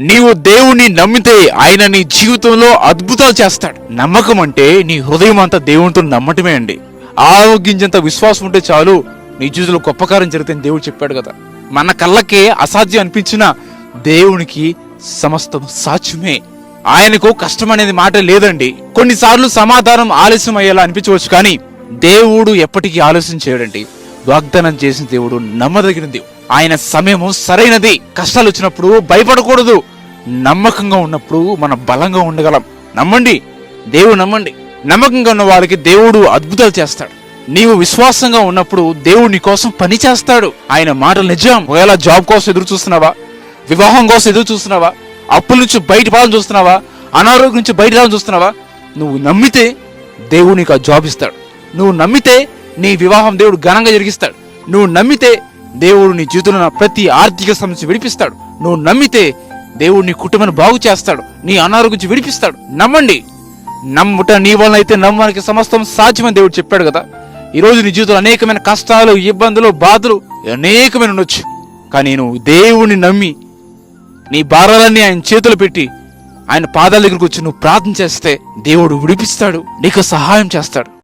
నీవు దేవుణ్ణి నమ్మితే ఆయన నీ జీవితంలో అద్భుతాలు చేస్తాడు. నమ్మకం అంటే నీ హృదయం అంతా దేవునితో నమ్మటమే అండి. ఆరోగ్యించేంత విశ్వాసం ఉంటే చాలు నీ జీవితంలో గొప్ప కార్యం జరుగుతుంది దేవుడు చెప్పాడు కదా. మన కళ్ళకే అసాధ్యం అనిపించిన దేవునికి సమస్తం సాధ్యమే. ఆయనకు కష్టం అనేది మాట లేదండి. కొన్నిసార్లు సమాధానం ఆలస్యం అయ్యేలా అనిపించవచ్చు కానీ దేవుడు ఎప్పటికీ ఆలస్యం చేయడండి. వాగ్దానం చేసిన దేవుడు నమ్మదగిన దేవుడు. ఆయన సమయము సరైనది. కష్టాలు వచ్చినప్పుడు భయపడకూడదు. నమ్మకంగా ఉన్నప్పుడు మనం బలంగా ఉండగలం. నమ్మండి. దేవుడు నమ్మండి. నమ్మకంగా ఉన్న వారికి దేవుడు అద్భుతాలు చేస్తాడు. నీవు విశ్వాసంగా ఉన్నప్పుడు దేవుడు నీ కోసం పని చేస్తాడు. ఆయన మాటలు నిజం. ఒకవేళ జాబ్ కోసం ఎదురు చూస్తున్నావా? వివాహం కోసం ఎదురు చూస్తున్నావా? అప్పుల నుంచి బయట పాలన చూస్తున్నావా? అనారోగ్యం నుంచి బయట రావాలని చూస్తున్నావా? నువ్వు నమ్మితే దేవుడు నీకు ఆ జాబ్ ఇస్తాడు. నువ్వు నమ్మితే నీ వివాహం దేవుడు ఘనంగా జరిగిస్తాడు. నువ్వు నమ్మితే దేవుడు నీ జీవితంలో ప్రతి ఆర్థిక సమస్య విడిపిస్తాడు. నువ్వు నమ్మితే దేవుడు నీ కుటుంబాన్ని బాగు చేస్తాడు. నీ అనారోగ్యం నుంచి విడిపిస్తాడు. నమ్మండి. నమ్ముట నీ వలన అయితే నమ్మడానికి సమస్తం సాధ్యమని దేవుడు చెప్పాడు కదా. ఈరోజు నీ జీవితంలో అనేకమైన కష్టాలు ఇబ్బందులు బాధలు అనేకమైన ఉండొచ్చు. కానీ నువ్వు దేవుణ్ణి నమ్మి నీ భారాలన్నీ ఆయన చేతులు పెట్టి ఆయన పాదాల దగ్గరకు వచ్చి నువ్వు ప్రార్థన చేస్తే దేవుడు విడిపిస్తాడు నీకు సహాయం చేస్తాడు.